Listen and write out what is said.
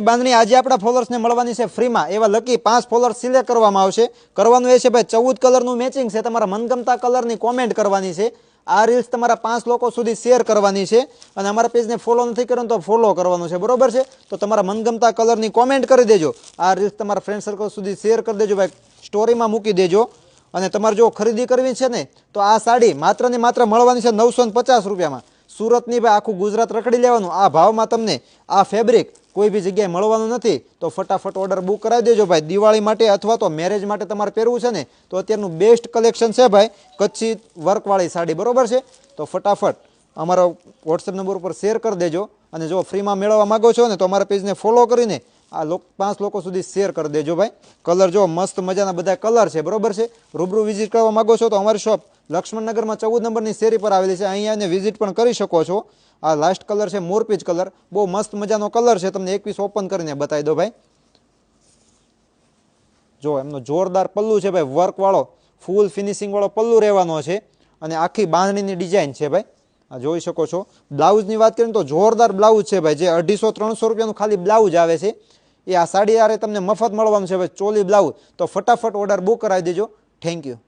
બાંધણી આજે આપણા ફોલોઅર્સને મળવાની છે ફ્રીમાં. એવા લકી પાંચ ફોલોઅર્સ સિલેક્ટ કરવામાં આવશે. કરવાનું એ છે ભાઈ, ચૌદ કલરનું મેચિંગ છે. તમારા મનગમતા કલરની કોમેન્ટ કરવાની છે. આ રીલ્સ તમારા પાંચ લોકો સુધી શેર કરવાની છે. અને અમારા પેજને ફોલો નથી કર્યું તો ફોલો કરવાનું છે. બરોબર છે? તો તમારા મનગમતા કલરની કોમેન્ટ કરી દેજો. આ રીલ્સ તમારા ફ્રેન્ડ સર્કલ સુધી શેર કરી દેજો ભાઈ. સ્ટોરીમાં મૂકી દેજો. અને તમારે જો ખરીદી કરવી છે ને, તો આ સાડી માત્ર ને માત્ર મળવાની છે નવસો પચાસ રૂપિયામાં. સુરતની ભાઈ આખું ગુજરાત રખડી લેવાનું. આ ભાવમાં તમને આ ફેબ્રિક કોઈ બી જગ્યાએ મળવાનું નથી, તો ફટાફટ ઓર્ડર બુક કરાવી દેજો ભાઈ. દિવાળી માટે અથવા તો મેરેજ માટે તમારે પહેરવું છે ને, તો અત્યારનું બેસ્ટ કલેક્શન છે ભાઈ, કચ્છી વર્કવાળી સાડી. બરોબર છે? તો ફટાફટ અમારા વોટ્સએપ નંબર ઉપર શેર કરી દેજો અને જો ફ્રીમાં મેળવવા માંગો છો ને, તો અમારા પેજને ફોલો કરીને આ પાંચ લોકો સુધી શેર કરી દેજો ભાઈ. કલર જો મસ્ત મજાના બધા કલર છે, બરોબર છે? રૂબરૂ વિઝિટ કરવા માગો છો તો અમારી શોપ લક્ષ્મણનગરમાં ચૌદ નંબરની શેરી પર આવેલી છે. અહીંયા વિઝિટ પણ કરી શકો છો. આ લાસ્ટ કલર છે મોરપીચ કલર બહુ મસ્ત મજાનો કલર છે, તમને એક પીસ ઓપન કરીને બતાવી દો ભાઈ. જો એમનો જોરદાર પલ્લુ છે ભાઈ વર્કવાળો ફૂલ ફિનિશિંગવાળો પલ્લુ રહેવાનો છે. અને આખી બાંધણીની ડિઝાઇન છે ભાઈ. આ જોઈ શકો છો. બ્લાઉઝની વાત કરીએ તો જોરદાર બ્લાઉઝ છે ભાઈ, જે અઢીસો ત્રણસો રૂપિયાનું ખાલી બ્લાઉઝ આવે છે. એ આ સાડી આરે તમને મફત મળવાનું છે ભાઈ, ચોલી બ્લાઉઝ. તો ફટાફટ ઓર્ડર બુક કરાવી દેજો. Thank you